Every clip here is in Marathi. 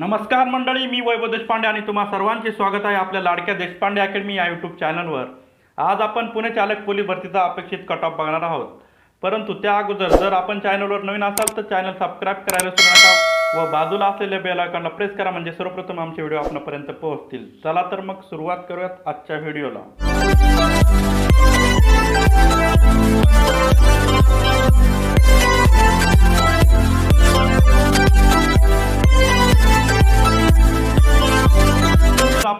नमस्कार मंडळी मी वैभव देशपांडे आणि तुम्हा सर्वांचे स्वागत आहे आपल्या लाडक्या देशपांडे अकॅडमी या यूट्यूब चॅनलवर आज आपण पुणे चालक पोलीस भरतीचा अपेक्षित कट ऑफ बघणार आहोत. परंतु त्या अगोदर जर आपण चॅनलवर नवीन असाल तर चॅनल सबस्क्राईब करायला विसरू नका व बाजूला असलेल्या बेल आयकॉनला प्रेस करा म्हणजे सर्वप्रथम आमचे व्हिडिओ आपल्यापर्यंत पोहोचतील. चला तर मग सुरुवात करूयात आजच्या व्हिडिओला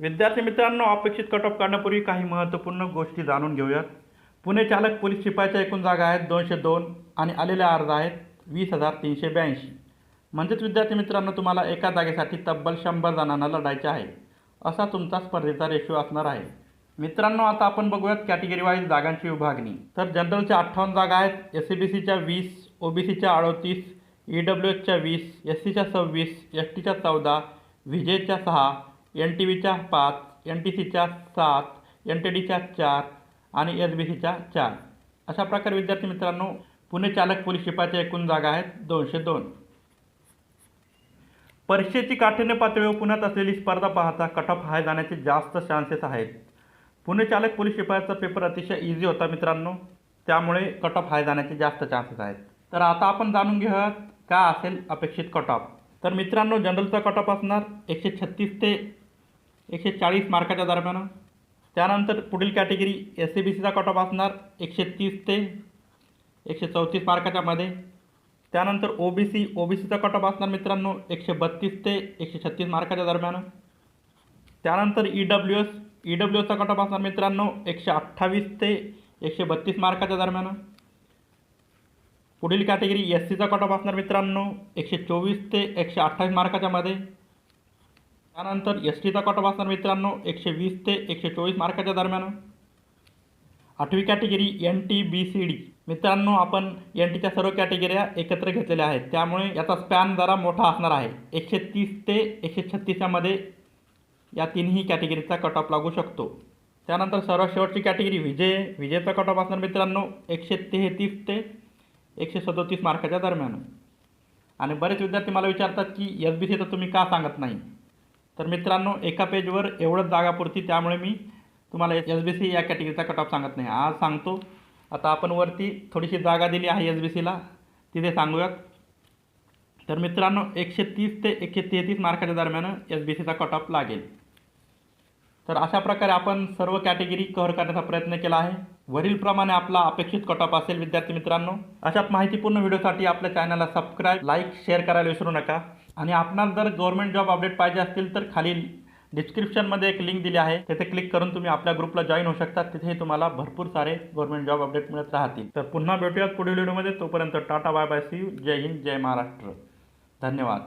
विद्यार्थी मित्रांनो अपेक्षित कट ऑफ काढण्यापूर्वी काही महत्त्वपूर्ण गोष्टी जाणून घेऊयात. पुणे चालक पोलीस शिपायाच्या एकूण जागा आहेत दोनशे दोन आणि आलेल्या अर्ज आहेत वीस हजार तीनशे ब्याऐंशी. म्हणजेच विद्यार्थी मित्रांनो तुम्हाला एका जागेसाठी तब्बल शंभर जणांना लढायचे आहे असा तुमचा स्पर्धेचा रेशो असणार आहे. मित्रांनो आता आपण बघूयात कॅटेगरी वाईज जागांची विभागणी. तर जनरलच्या अठ्ठावन्न जागा आहेत एस सी बी सीच्या वीस ओ बी सीच्या अडोतीस ई डब्ल्यू एचच्या वीस एस सीच्या सव्वीस एस टीच्या चौदा व्हिजेच्या सहा एन टी व्हीच्या पाच एन टी सीच्या सात एन टी डीच्या चार आणि एस बी सीच्या चार. अशा प्रकारे विद्यार्थी मित्रांनो पुणे चालक पोलीस शिपाच्या एकूण जागा आहेत दोनशे दोन. परीक्षेची काठिण्य पातळीवर पुण्यात असलेली स्पर्धा पाहता कट ऑफ हाय जाण्याचे जास्त चान्सेस आहेत. पुणे चालक पोलीस शिपायाचा पेपर अतिशय इझी होता मित्रांनो त्यामुळे कट ऑफ हाय जाण्याचे जास्त चान्सेस आहेत. तर आता आपण जाणून घेऊयात का असेल अपेक्षित कट ऑफ तर मित्रांनो जनरलचा कट ऑफ असणार एकशे छत्तीस ते एकशे चाळीस मार्काच्या दरम्यान. त्यानंतर पुढील कॅटेगरी एस सी बी सीचा कट ऑफ असणार एकशे तीस ते एकशे चौतीस मार्काच्या मध्ये. त्यानंतर O B C O B सीचा कट ऑफ असणार मित्रांनो एकशे बत्तीस ते एकशे छत्तीस मार्काच्या दरम्यान. त्यानंतर E W S E W एसचा cut off असणार मित्रांनो एकशे अठ्ठावीस ते एकशे बत्तीस मार्काच्या दरम्यान. पुढील कॅटेगरी एस सीचा कट ऑफ असणार मित्रांनो एकशे चोवीस ते एकशे अठ्ठावीस मार्काच्या मध्ये. त्यानंतर एस टीचा कट ऑफ असणार मित्रांनो. एकशे वीस ते एकशे चोवीस मार्काच्या दरम्यान. आठवी category N T B C D मित्रांनो आपण एन टीच्या सर्व कॅटेगऱ्या एकत्र घेतलेल्या आहेत. त्यामुळे याचा स्पॅन जरा मोठा असणार आहे. एकशे तीस ते एकशे छत्तीसच्यामध्ये या तिन्ही कॅटेगरीचा कट ऑफ लागू शकतो. त्यानंतर सर्वात शेवटची कॅटेगरी विजय. विजयचा कट ऑफ असणार मित्रांनो एकशे तेहतीस ते एकशे सदोतीस मार्काच्या दरम्यान. आणि बरेच विद्यार्थी मला विचारतात की एस बी सीचं तुम्ही का सांगत नाही? तर मित्रांनो एका पेजवर एवढंच जागापुरती त्यामुळे मी तुम्हाला एस बी सी या कॅटेगरीचा कट ऑफ सांगत नाही. आज सांगतो. आता आपण वरती थोडीशी जागा दिली आहे एस बी सीला तिथे सांगूयात. तर मित्रांनो एकशे तीस ते एकशे तेहतीस मार्काच्या दरम्यान एस बी सीचा कट ऑफ लागेल. तर अशा प्रकारे आपण सर्व कॅटेगरी कव्हर करण्याचा प्रयत्न केला आहे. वरीलप्रमाणे आपला अपेक्षित कट ऑफ असेल विद्यार्थी मित्रांनो. अशाच माहितीपूर्ण व्हिडिओसाठी आपल्या चॅनलला सबस्क्राईब लाईक शेअर करायला विसरू नका. आणि आपणास जर गव्हर्नमेंट जॉब अपडेट पाहिजे असतील तर खालील डिस्क्रिप्शनमध्ये एक लिंक दिली आहे. तिथे क्लिक करून तुम्ही आपल्या ग्रुपला जॉईन होऊ शकता. तिथे तुम्हाला भरपूर सारे गव्हर्नमेंट जॉब अपडेट मिळत राहतील. तर पुन्हा भेटूयात पुढील व्हिडिओमध्ये तोपर्यंत tata bye bye see you जय हिंद जय महाराष्ट्र. धन्यवाद.